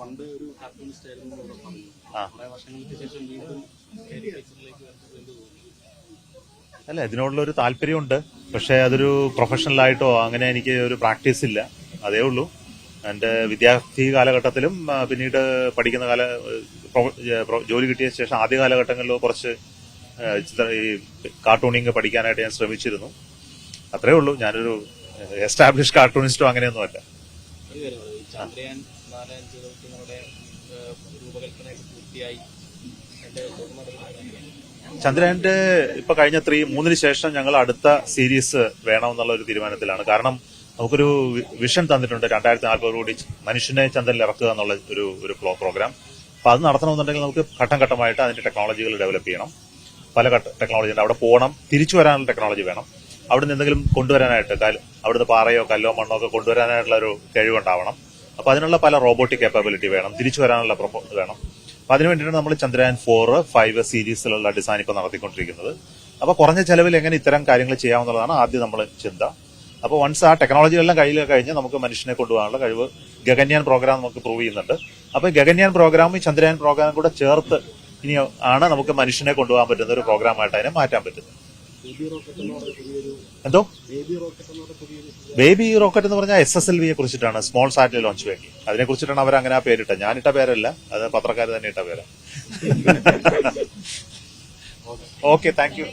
പണ്ട് ഒരു കാർട്ടൂണിസ്റ്റ് ആയിരുന്നു ഇവിടെ പറഞ്ഞു ആ. കുറെ വർഷങ്ങൾക്ക് ശേഷം വീണ്ടും കാരിക്കേച്ചറിലേക്ക് എന്ത് തോന്നി? അല്ല ഇതിനോടുള്ള ഒരു താല്പര്യമുണ്ട്. പക്ഷേ അതൊരു പ്രൊഫഷണലായിട്ടോ അങ്ങനെ എനിക്ക് ഒരു പ്രാക്ടീസ് ഇല്ല. അതേ ഉള്ളൂ. എന്റെ വിദ്യാർത്ഥി കാലഘട്ടത്തിലും പിന്നീട് പഠിക്കുന്ന കാല ജോലി കിട്ടിയ ശേഷം ആദ്യ കാലഘട്ടങ്ങളിലോ കുറച്ച് ചിത്ര ഈ കാർട്ടൂണിങ് പഠിക്കാനായിട്ട് ഞാൻ ശ്രമിച്ചിരുന്നു. അത്രേ ഉള്ളൂ. ഞാനൊരു എസ്റ്റാബ്ലിഷ് കാർട്ടൂണിസ്റ്റോ അങ്ങനെയൊന്നുമല്ല. ചന്ദ്രയാൻ നാല് അഞ്ച് ദൗത്യങ്ങളുടെ ഏഹ്, രൂപകൽപ്പനയൊക്കെ പൂർത്തിയായി. എന്റെ ചന്ദ്രയാന്റെ ഇപ്പൊ കഴിഞ്ഞ ത്രീ മൂന്നിന് ശേഷം ഞങ്ങൾ അടുത്ത സീരീസ് വേണമെന്നുള്ള ഒരു തീരുമാനത്തിലാണ്. കാരണം നമുക്കൊരു വിഷൻ തന്നിട്ടുണ്ട്. രണ്ടായിരത്തി നാൽപ്പത് കോടി മനുഷ്യനെ ചന്ദ്രനിൽ ഇറക്കുക എന്നുള്ള ഒരു ഒരു പ്രോഗ്രാം അപ്പൊ അത് നടത്തണമെന്നുണ്ടെങ്കിൽ നമുക്ക് ഘട്ടം ഘട്ടമായിട്ട് അതിന്റെ ടെക്നോളജികൾ ഡെവലപ്പ് ചെയ്യണം. പല ടെക്നോളജി ഉണ്ട്. അവിടെ പോകണം. തിരിച്ചു വരാനുള്ള ടെക്നോളജി വേണം. അവിടുന്ന് എന്തെങ്കിലും കൊണ്ടുവരാനായിട്ട് അവിടുന്ന് പാറയോ കല്ലോ മണ്ണോ ഒക്കെ കൊണ്ടുവരാനായിട്ടുള്ള ഒരു കഴിവുണ്ടാവണം. അപ്പൊ അതിനുള്ള പല റോബോട്ടിക് കേപ്പബിലിറ്റി വേണം. തിരിച്ചു വരാനുള്ള വേണം. അപ്പൊ അതിനു വേണ്ടിയിട്ടാണ് നമ്മൾ ചന്ദ്രയാൻ ഫോർ ഫൈവ് സീരീസിലുള്ള ഡിസൈൻ ഇപ്പോൾ നടത്തിക്കൊണ്ടിരിക്കുന്നത്. അപ്പൊ കുറഞ്ഞ ചെലവിൽ എങ്ങനെ ഇത്തരം കാര്യങ്ങൾ ചെയ്യാമെന്നുള്ളതാണ് ആദ്യം നമ്മൾ ചിന്ത. അപ്പോൾ വൺസ് ആ ടെക്നോളജി എല്ലാം കയ്യിൽ കഴിഞ്ഞ് നമുക്ക് മനുഷ്യനെ കൊണ്ടുപോകാനുള്ള കഴിവ് ഗഗന്യാൻ പ്രോഗ്രാം നമുക്ക് പ്രൂവ് ചെയ്യുന്നുണ്ട്. അപ്പൊ ഗഗന്യാൻ പ്രോഗ്രാമും ചന്ദ്രയാൻ പ്രോഗ്രാമും കൂടെ ചേർത്ത് ഇനി ആണ് നമുക്ക് മനുഷ്യനെ കൊണ്ടുപോകാൻ പറ്റുന്ന ഒരു പ്രോഗ്രാമായിട്ട് അതിനെ മാറ്റാൻ പറ്റുന്നത്. ബേബി റോക്കറ്റ് എന്ന് എന്തോ? ബേബി റോക്കറ്റ് എന്ന് പറഞ്ഞാൽ എസ് എസ് എൽ വിയെ കുറിച്ചിട്ടാണ് സ്മോൾ സാറ്റലൈറ്റ് ലോഞ്ച് വേണ്ടി. അതിനെ കുറിച്ചിട്ടാണ് അവർ അങ്ങനെ ആ ഞാൻ ഇട്ട പേരല്ല അത് പത്രക്കാർ തന്നെ ഇട്ട പേര്. Okay thank you